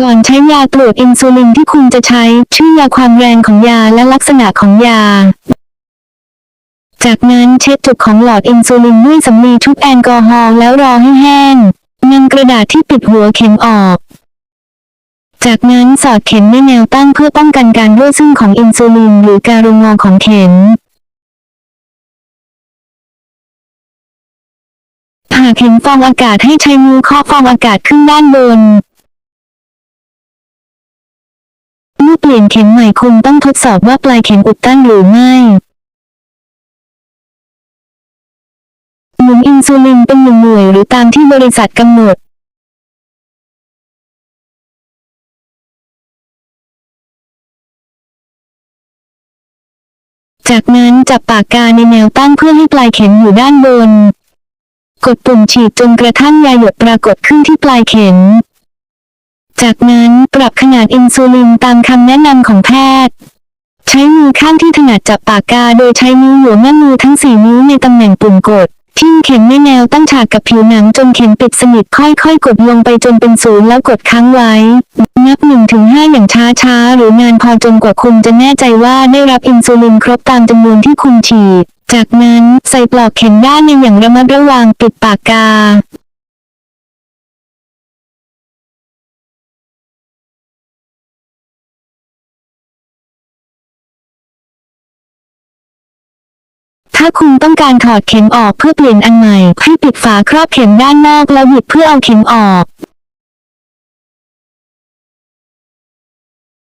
ก่อนใช้ยาตรวจอินซูลินที่คุณจะใช้ ชื่อยาความแรงของยาและลักษณะของยา จากนั้นเช็ดจุกของหลอดอินซูลินด้วยสำลีชุบแอลกอฮอล์แล้วรอให้แห้งนำกระดาษที่ปิดหัวเข็มออก จากนั้นสอดเข็มในแนวตั้งเพื่อป้องกันการรั่วซึมของอินซูลินหรือการรงงอของเข็มหากเห็นฟองอากาศให้ใช้มือเคาะฟองอากาศขึ้นด้านบน ปลี่ยนเข็มใหม่คุณต้องทดสอบว่าปลายเข็มอุดตันหรือไม่หมุนอินซูลินเป็นหนึ่งหน่วยหรือตามที่บริษัทกำหนดจากนั้นจับปากกาในแนวตั้งเพื่อให้ปลายเข็มอยู่ด้านบน กดปุ่มฉีดจนกระทั่งยาหยดปรากฏขึ้นที่ปลายเข็ม จากนั้นปรับขนาดอินซูลินตามคำแนะนำของแพทย์ ใช้มือข้างที่ถนัดจับปากกาโดยใช้นิ้วหัวแม่มือทั้งสี่นิ้วในตำแหน่งปุ่มกดทิ่มเข็มในแนวตั้งฉากกับผิวหนังจนเข็มปิดสนิทค่อยๆ กดลงไปจนเป็นศูนย์แล้วกดค้างไว้ นับหนึ่งถึงห้าอย่างช้าๆ หรือนานพอจนกว่าคุณจะแน่ใจว่าได้รับอินซูลินครบตามจำนวนที่คุณฉีด จากนั้นใส่ปลอกเข็มด้านในอย่างระมัดระวังปิดปากกา ถ้าคุณต้องการถอดเข็มออกเพื่อเปลี่ยนอันใหม่ ให้ปิดฝาครอบเข็มด้านนอกแล้วหยิบเพื่อเอาเข็มออก